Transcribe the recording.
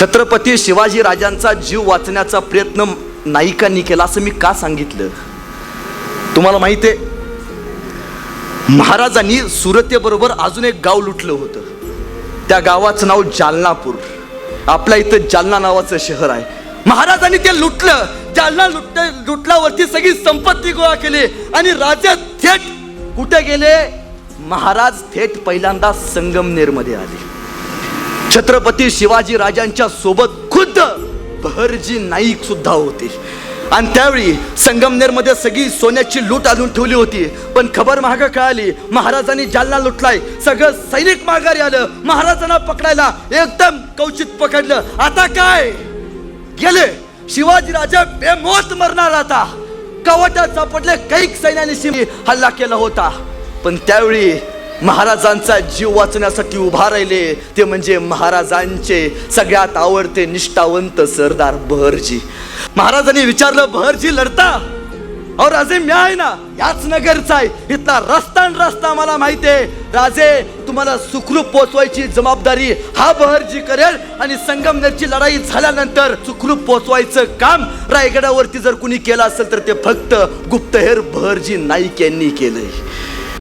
छत्रपती शिवाजी राजांचा जीव वाचण्याचा प्रयत्न नायिकांनी केला असं मी का सांगितलं? तुम्हाला माहिती आहे महाराजांनी सुरतेबरोबर अजून एक गाव लुटलं होतं. त्या गावाचं नाव जालनापूर. आपल्या इथं जालना नावाचं शहर आहे. महाराजांनी ते लुटलं. जालना लुट लुटल्यावरती सगळी संपत्ती गोळा केली आणि राजा थेट कुठे गेले? महाराज थेट पहिल्यांदा संगमनेरमध्ये आले. छत्रपती शिवाजी राजांच्या सोबत खुद्द बहरजी नाईक सुद्धा होते. आणि त्यावेळी संगमनेरमध्ये सगळी सोन्याची लूट आणून ठेवली होती. पण खबर महाग कळाली महाराजांनी जालना लुटलाय. सगळं सैनिक माघारी आलं महाराजांना पकडायला एकदम कौचित पकडलं. आता काय? गेले. शिवाजी राजा बेमोत मरणार आता. कवटात सापडले कैक सैन्याने हल्ला केला होता. पण त्यावेळी महाराजांचा जीव वाचण्यासाठी उभा राहिले. ते म्हणजे महाराजांचे सगळ्यात आवडते निष्ठावंत सरदार बहरजी. महाराजांनी विचारलं बहरजी लढता? अहो राजे मी आहे ना याच नगरचा आहे. इथला रस्ता आणि रस्ता मला माहिती आहे. राजे तुम्हाला सुखरूप पोचवायची जबाबदारी हा बहरजी करेल आणि संगमनेरची लढाई झाल्यानंतर सुखरूप पोचवायचं काम रायगडावरती जर कुणी केलं असेल तर ते फक्त गुप्तहेर बहरजी नाईक यांनी केलंय.